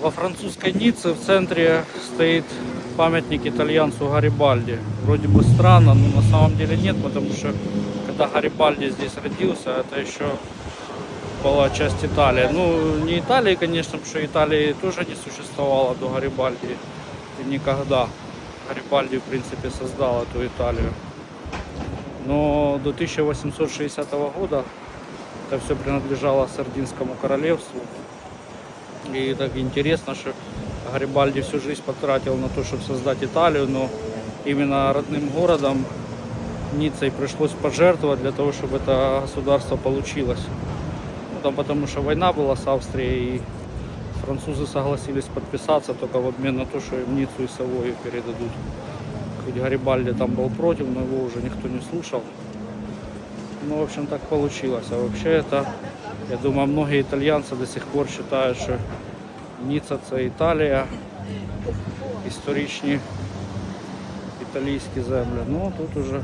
Во французской Ницце в центре стоит памятник итальянцу Гарибальди. Вроде бы странно, но на самом деле нет, потому что когда Гарибальди здесь родился, это еще была часть Италии. Ну, не Италии, конечно, потому что Италии тоже не существовало до Гарибальди и никогда. Гарибальди, в принципе, создал эту Италию. Но до 1860 года это все принадлежало Сардинскому королевству. И так интересно, что Гарибальди всю жизнь потратил на то, чтобы создать Италию, но именно родным городом Ниццей пришлось пожертвовать для того, чтобы это государство получилось. Ну, там потому что война была с Австрией, и французы согласились подписаться только в обмен на то, что им Ниццу и Савою передадут. Хоть Гарибальди там был против, но его уже никто не слушал. Ну, в общем, так получилось. А вообще это, я думаю, многие итальянцы до сих пор считают, що Ніцца це Італія, історичні італійські землі. Ну, тут уже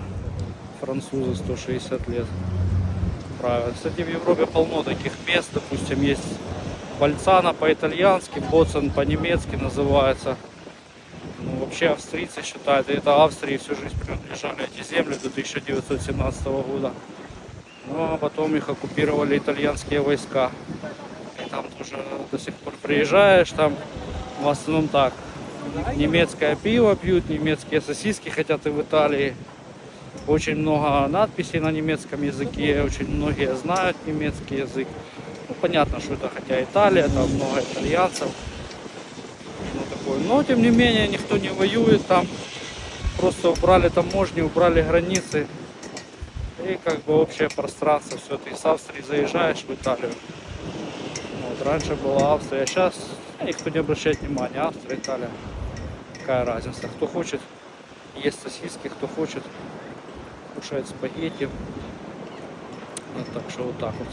французы 160 лет правят. Кстати, в Европе полно таких мест, допустим, есть Бальцана по-итальянски, Боцен по-немецки называется. Ну, вообще австрийцы считают, и это Австрии всю жизнь принадлежали эти земли до 1917 года. Ну, а потом их оккупировали итальянские войска. Там тоже до сих пор приезжаешь, там в основном так. Немецкое пиво пьют, немецкие сосиски хотят и в Италии. Очень много надписей на немецком языке, очень многие знают немецкий язык. Ну, понятно, что это хотя Италия, там много итальянцев. Ну, такое. Но, тем не менее, никто не воюет там. Просто убрали таможни, убрали границы. И как бы общее пространство, все, ты с Австрии заезжаешь в Италию. Вот, раньше была Австрия, а сейчас никто не обращает внимания. Австрия, Италия. Какая разница? Кто хочет есть сосиски, кто хочет кушает спагетти. Вот так что вот так вот.